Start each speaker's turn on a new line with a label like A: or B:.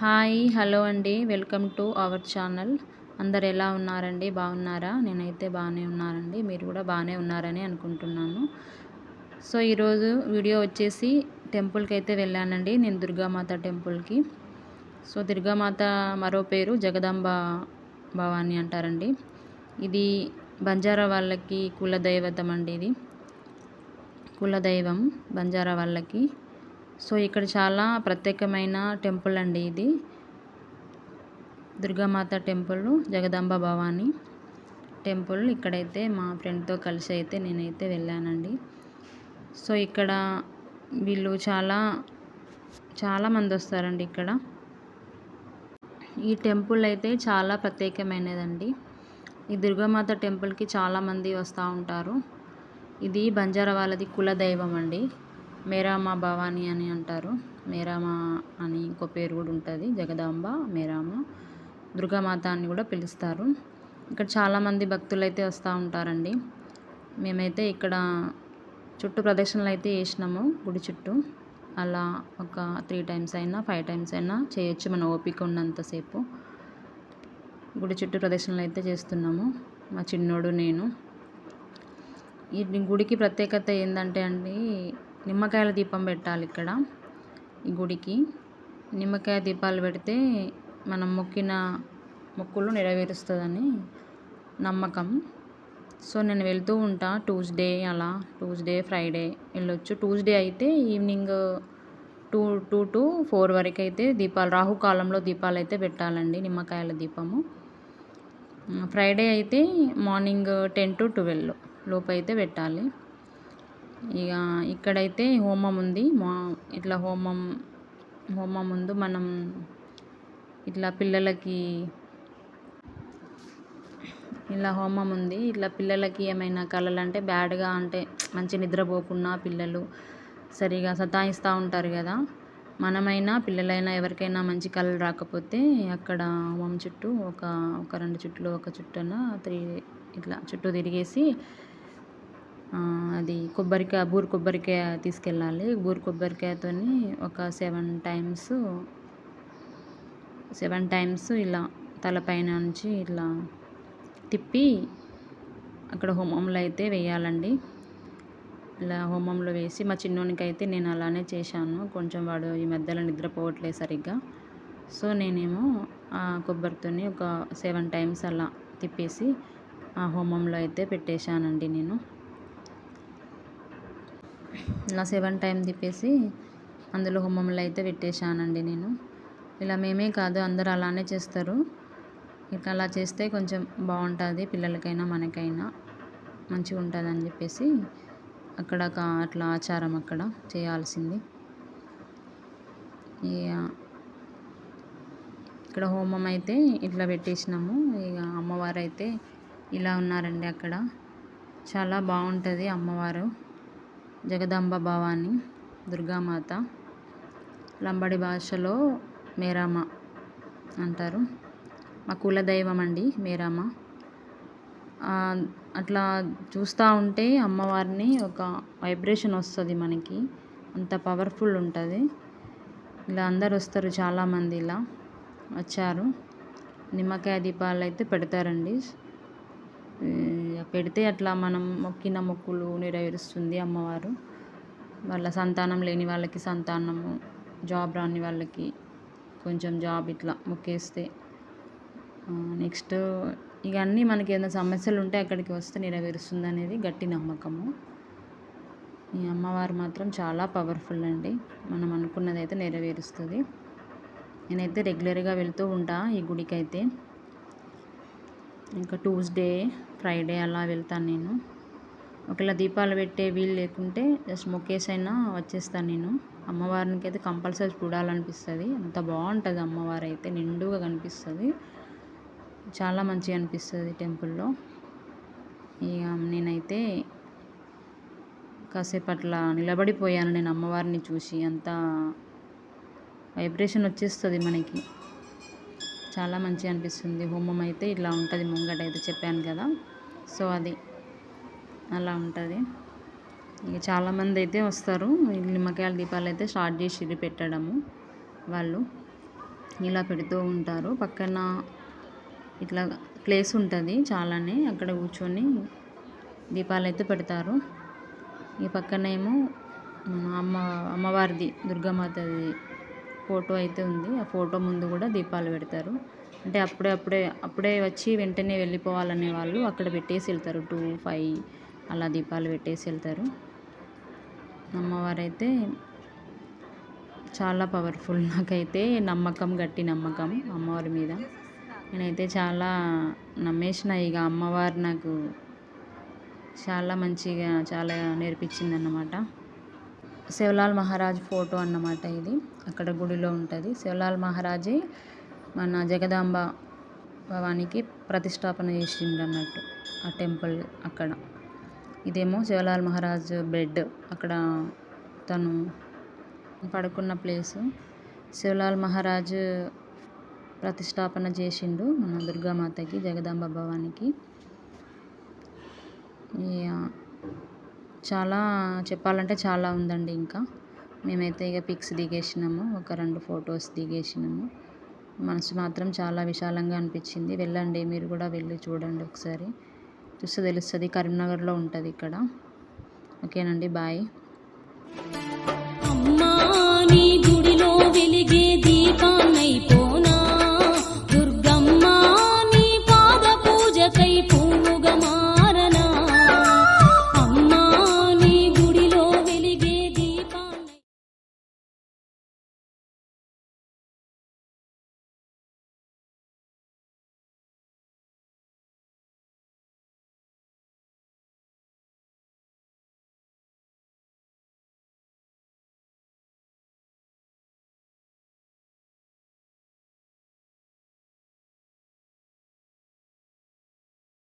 A: Hi hello అండి. Welcome to our channel. అందరు ఎలా ఉన్నారండి? బాగున్నారా? నేనైతే బాగానే ఉన్నానండి. మీరు కూడా బాగానే ఉన్నారని అనుకుంటున్నాను. సో ఈరోజు వీడియో వచ్చేసి టెంపుల్కి అయితే వెళ్ళానండి. నేను దుర్గామాత టెంపుల్కి. సో దుర్గామాత మరో పేరు జగదాంబ భవాని అంటారండి. ఇది బంజారా వాళ్ళకి కులదైవతం అండి ఇది. కులదైవం బంజారా వాళ్ళకి. సో ఇక్కడ చాలా ప్రత్యేకమైన టెంపుల్ అండి ఇది. Durgamata temple Jagadamba Bhavani temple. ఇక్కడైతే మా ఫ్రెండ్తో కలిసి అయితే నేనైతే వెళ్ళానండి. సో ఇక్కడ వీళ్ళు చాలా చాలామంది వస్తారండి ఇక్కడ. ఈ టెంపుల్ అయితే చాలా ప్రత్యేకమైనదండి. ఈ దుర్గామాత టెంపుల్కి చాలామంది వస్తూ ఉంటారు. ఇది బంజారా వాళ్ళది కుల దైవం అండి. మేరామ భవాని అని అంటారు. మేరామ అని ఇంకో పేరు కూడా ఉంటుంది. జగదాంబ మేరామ దుర్గామాత అని కూడా పిలుస్తారు. ఇక్కడ చాలామంది భక్తులు అయితే వస్తూ ఉంటారండి. మేమైతే ఇక్కడ చుట్టూ ప్రదక్షిణలు అయితే వేసినాము గుడి చుట్టూ. అలా ఒక త్రీ టైమ్స్ అయినా ఫైవ్ టైమ్స్ అయినా చేయొచ్చు మన ఓపిక ఉన్నంతసేపు గుడి చుట్టూ ప్రదక్షిణలు అయితే చేస్తున్నాము మా చిన్నోడు నేను. ఈ గుడికి ప్రత్యేకత ఏంటంటే అండి నిమ్మకాయల దీపం పెట్టాలి ఇక్కడ ఈ గుడికి. నిమ్మకాయ దీపాలు పెడితే మనం మొక్కిన మొక్కులు నెరవేరుస్తుందని నమ్మకం. సో నేను వెళ్తూ ఉంటా ట్యూస్డే అలా ట్యూస్డే ఫ్రైడే వెళ్ళొచ్చు. ట్యూస్డే అయితే evening two two to four వరకు అయితే దీపాలు రాహుకాలంలో దీపాలు అయితే పెట్టాలండి నిమ్మకాయల దీపము. ఫ్రైడే అయితే మార్నింగ్ టెన్ టు ట్వెల్వ్ లోపు అయితే పెట్టాలి. ఇక ఇక్కడైతే హోమం ఉంది. మా ఇట్లా హోమం హోమం ముందు మనం ఇట్లా పిల్లలకి ఇలా హోమం ఉంది. ఇట్లా పిల్లలకి ఏమైనా కళలు అంటే బ్యాడ్గా అంటే మంచి నిద్రపోకుండా పిల్లలు సరిగా సతాయిస్తూ ఉంటారు కదా. మనమైనా పిల్లలైనా ఎవరికైనా మంచి కళలు రాకపోతే అక్కడ హోమం చుట్టూ ఒక ఒక రెండు చుట్లు ఒక చుట్టన త్రీ ఇట్లా చుట్టూ తిరిగేసి అది కొబ్బరికాయ బూరు కొబ్బరికాయ తీసుకెళ్ళాలి. బూరు కొబ్బరికాయతో ఒక సెవెన్ టైమ్స్ సెవెన్ టైమ్స్ ఇలా తలపైన నుంచి ఇలా తిప్పి అక్కడ హోమంలో అయితే వేయాలండి. ఇలా హోమంలో వేసి మా చిన్నోనికి అయితే నేను అలానే చేశాను. కొంచెం వాడు ఈ మధ్యలో నిద్రపోవట్లేదు సరిగ్గా. సో నేనేమో ఆ కొబ్బరితోని ఒక సెవెన్ టైమ్స్ అలా తిప్పేసి ఆ హోమంలో అయితే పెట్టేశానండి నేను. ఇలా సెవెన్ టైం తిప్పేసి అందులో హోమంలో అయితే పెట్టేశానండి నేను. ఇలా మేమే కాదు అందరూ అలానే చేస్తారు. ఇట్లా అలా చేస్తే కొంచెం బాగుంటుంది పిల్లలకైనా మనకైనా మంచిగా ఉంటుంది అని చెప్పేసి అక్కడ అట్లా ఆచారం అక్కడ చేయాల్సింది. ఇక ఇక్కడ హోమం అయితే ఇట్లా పెట్టేసినాము. ఇక అమ్మవారు అయితే ఇలా ఉన్నారండి అక్కడ. చాలా బాగుంటుంది అమ్మవారు. జగదాంబ భవాని దుర్గామాత లంబడి భాషలో మేరామ అంటారు. మా కులదైవం అండి మేరామ. అట్లా చూస్తూ ఉంటే అమ్మవారిని ఒక వైబ్రేషన్ వస్తుంది మనకి. అంత పవర్ఫుల్ ఉంటుంది. ఇలా అందరు వస్తారు చాలామంది ఇలా. వచ్చారు. నిమ్మకాయ దీపాలు అయితే పెడతారండి. పెడితే అట్లా మనం మొక్కిన మొక్కులు నెరవేరుస్తుంది అమ్మవారు. వాళ్ళ సంతానం లేని వాళ్ళకి సంతానము జాబ్ రాని వాళ్ళకి కొంచెం జాబ్ ఇట్లా మొక్కేస్తే నెక్స్ట్ ఇక అన్నీ మనకి ఏదైనా సమస్యలు ఉంటే అక్కడికి వస్తే నెరవేరుస్తుంది అనేది గట్టి నమ్మకము. ఈ అమ్మవారు మాత్రం చాలా పవర్ఫుల్ అండి. మనం అనుకున్నది అయితే నెరవేరుస్తుంది. నేనైతే రెగ్యులర్గా వెళ్తూ ఉంటా ఈ గుడికి అయితే ఇంకా ట్యూస్డే ఫ్రైడే అలా వెళ్తాను నేను. ఒకవేళ దీపాలు పెట్టే వీలు లేకుంటే జస్ట్ మొక్కేసైనా అయినా వచ్చేస్తాను నేను. అమ్మవారికి అయితే కంపల్సరీ చూడాలనిపిస్తుంది. అంత బాగుంటుంది అమ్మవారు అయితే నిండుగా కనిపిస్తుంది. చాలా మంచిగా అనిపిస్తుంది టెంపుల్లో. ఇక నేనైతే కాసేపు అట్లా నిలబడిపోయాను నేను అమ్మవారిని చూసి. అంత వైబ్రేషన్ వచ్చేస్తుంది మనకి. చాలా మంచిగా అనిపిస్తుంది. హోమం అయితే ఇట్లా ఉంటుంది. ముంగట అయితే చెప్పాను కదా. సో అది అలా ఉంటుంది. ఇక చాలామంది అయితే వస్తారు. నిమ్మకాయల దీపాలు అయితే స్టార్ట్ చేసి పెట్టడము వాళ్ళు. ఇలా పెడుతూ ఉంటారు. పక్కన ఇట్లా ప్లేస్ ఉంటుంది చాలానే. అక్కడ కూర్చొని దీపాలు అయితే పెడతారు. ఈ పక్కనేమో అమ్మ అమ్మవారిది దుర్గామాతది ఫోటో అయితే ఉంది. ఆ ఫోటో ముందు కూడా దీపాలు పెడతారు. అంటే అప్పుడే అప్పుడే అప్పుడే వచ్చి వెంటనే వెళ్ళిపోవాలనే వాళ్ళు అక్కడ పెట్టేసి వెళ్తారు. టూ ఫైవ్ అలా దీపాలు పెట్టేసి వెళ్తారు. అమ్మవారు అయితే చాలా పవర్ఫుల్. నాకైతే నమ్మకం గట్టి నమ్మకం అమ్మవారి మీద. నేనైతే చాలా నమ్మేసిన. ఇక అమ్మవారు నాకు చాలా మంచిగా చాలా నేర్పించింది అన్నమాట శివలాల్ మహారాజ్ ఫోటో అన్నమాట ఇది. అక్కడ గుడిలో ఉంటుంది. శివలాల్ మహారాజే మన జగదాంబ భవానికి ప్రతిష్టాపన చేసిండు అన్నట్టు ఆ టెంపుల్ అక్కడ. ఇదేమో శివలాల్ మహారాజ్ బెడ్. అక్కడ తను పడుకున్న ప్లేసు. శివలాల్ మహారాజ్ ప్రతిష్టాపన చేసిండు మన దుర్గామాతకి జగదాంబ భవానికి. చాలా చెప్పాలంటే చాలా ఉందండి ఇంకా. మేమైతే ఇక పిక్స్ దిగేసినాము ఒక రెండు ఫొటోస్ దిగేసినాము. మనసు మాత్రం చాలా విశాలంగా అనిపించింది. వెళ్ళండి మీరు కూడా వెళ్ళి చూడండి ఒకసారి. చూస్తే తెలుస్తుంది కరీంనగర్లో ఉంటుంది ఇక్కడ. ఓకేనండి బాయ్.